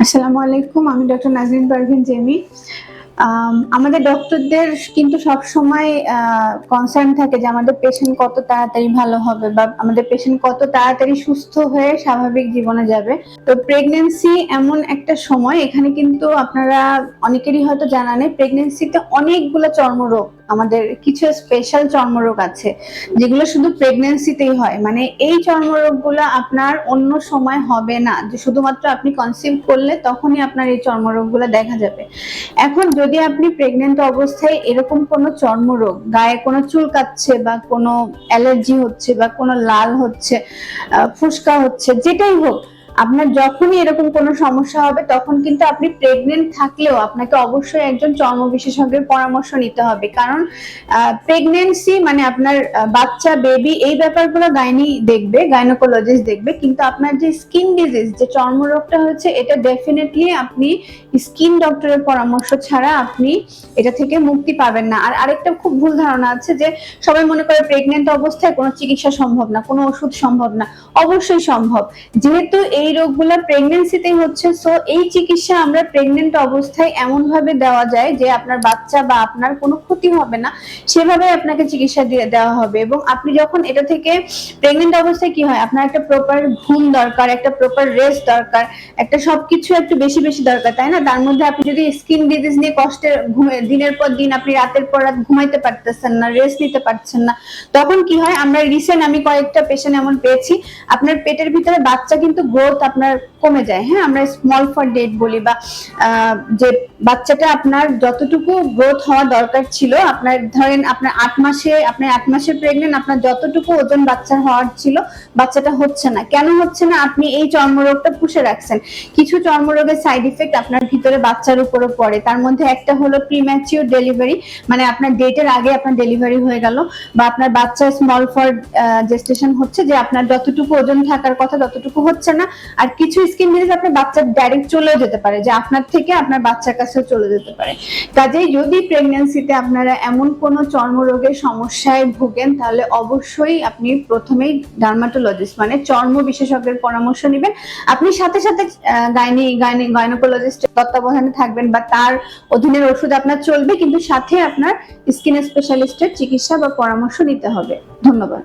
আসসালামু আলাইকুম আমি ডক্টর নাজরিন পারভিন জেমি। আম, আমাদের ডক্টরদের কিন্তু সব সময় কনসার্ন থাকে যে আমাদের পেশেন্ট কত তাড়াতাড়ি ভালো হবে বা আমাদের পেশেন্ট কত তাড়াতাড়ি সুস্থ হয়ে স্বাভাবিক জীবনে যাবে। তো প্রেগনেন্সি এমন একটা সময় এখানে কিন্তু আপনারা অনেকেরই হয়তো জানা নেই প্রেগনেন্সিতে অনেকগুলো চর্মরোগ আমাদের কিছু স্পেশাল চর্মরোগ আছে, যেগুলো শুধু প্রেগনেন্সিতেই হয়। মানে এই চর্মরোগগুলো আপনার অন্য সময় হবে না। যে শুধুমাত্র আপনি কনসিভ করলে তখনই আপনার এই চর্মরোগগুলো দেখা যাবে। এখন যদি আপনি প্রেগনেন্ট অবস্থায় এরকম কোনো চর্মরোগ, গায়ে কোনো চুলকাচ্ছে বা কোনো অ্যালার্জি হচ্ছে বা কোনো লাল হচ্ছে ফুসকা হচ্ছে, যেটাই হোক আপনার যখনই এরকম কোনো সমস্যা হবে, তখন কিন্তু আপনি প্রেগনেন্ট থাকলেও আপনাকে অবশ্যই একজন চর্ম বিশেষজ্ঞের পরামর্শ নিতে হবে। কারণ প্রেগনেন্সি মানে আপনার বাচ্চা বেবি এই ব্যাপারগুলো গাইনি দেখবে গাইনোকোলজিস্ট দেখবে। কিন্তু আপনার যে স্কিন ডিজিজ যে চর্মরোগটা হচ্ছে এটা ডেফিনেটলি আপনি স্কিন ডক্টরের পরামর্শ ছাড়া আপনি এটা থেকে মুক্তি পাবেন না। আর আরেকটা খুব ভুল ধারণা আছে যে, সবাই মনে করে প্রেগনেন্ট অবস্থায় কোনো চিকিৎসা সম্ভব না, কোনো ওষুধ সম্ভব না। অবশ্যই সম্ভব। যেহেতু এই রোগগুলো প্রেগনেন্সিতেই হচ্ছে সো এই চিকিৎসা আমরা প্রেগনেন্ট অবস্থায় এমন ভাবে দেওয়া যায় যে আপনার বাচ্চা বা আপনার কোনো ক্ষতি হবে না, সেভাবে আপনাকে চিকিৎসা দিয়ে দেওয়া হবে। এবং আপনি যখন এটা থেকে প্রেগনেন্ট অবস্থায় কি হয়? আপনার একটা প্রপার ঘুম দরকার, একটা প্রপার রেস্ট দরকার, একটা সবকিছু একটু বেশি বেশি দরকার, তাই না? তার মধ্যে আপনি যদি স্কিন ডিজিজ নিয়ে কষ্টের দিনের পর দিন আপনি রাতের পর রাত ঘুমাইতে পারতেছেন না রেস্ট নিতে পারছেন না, তখন কি হয়? আমরা রিসেন্ট আমি কয়েকটা পেশেন্ট এমন পেয়েছি, আপনার পেটের ভিতরে বাচ্চা কিন্তু গ্রোথ আপনার কমে যায়। হ্যাঁ আমরা স্মল ফর ডেট বলি বা যে বাচ্চাটা আপনার যতটুকু গ্রোথ হওয়া দরকার ছিল, আপনার ধরেন আপনার আট মাসে, আপনি আট মাসে প্রেগনেন্ট আপনার যতটুকু ওজন বাচ্চার হওয়ার ছিল, বাচ্চাটা হচ্ছে না। কেন হচ্ছে না? আপনি এই চর্মরোগটা পুষে রাখছেন। কিছু চর্মরোগের সাইড ইফেক্ট আপনার ভিতরে বাচ্চার উপরে পড়ে। তার মধ্যে একটা হলো প্রিম্যাচিওর ডেলিভারি মানে আপনার ডেটের আগে আপনার ডেলিভারি হয়ে গেল বা আপনার বাচ্চা স্মল ফর জেস্টেশন হচ্ছে যে আপনার যতটুকু ওজন থাকার কথা ততটুকু হচ্ছে না। আর কিছু স্কিন ডিজিজ আপনার বাচ্চার ডাইরেক্ট চলেও যেতে পারে, যে আপনার থেকে আপনার বাচ্চার কাছেও চলে যেতে পারে। কাজেই যদি প্রেগন্যান্সিতে আপনারা এমন কোনো চর্মরোগের সমস্যায় ভোগেন, তাহলে অবশ্যই আপনি প্রথমেই ডার্মাটোলজিস্ট মানে চর্ম বিশেষজ্ঞের পরামর্শ নেবেন। আপনি সাথে সাথে গাইনি গাইনি গাইনোকোলজিস্ট তত্ত্বাবধানে থাকবেন বা তার অধীনের ওষুধ আপনার চলবে, কিন্তু সাথে আপনার স্কিন স্পেশালিস্টের চিকিৎসা বা পরামর্শ নিতে হবে। ধন্যবাদ।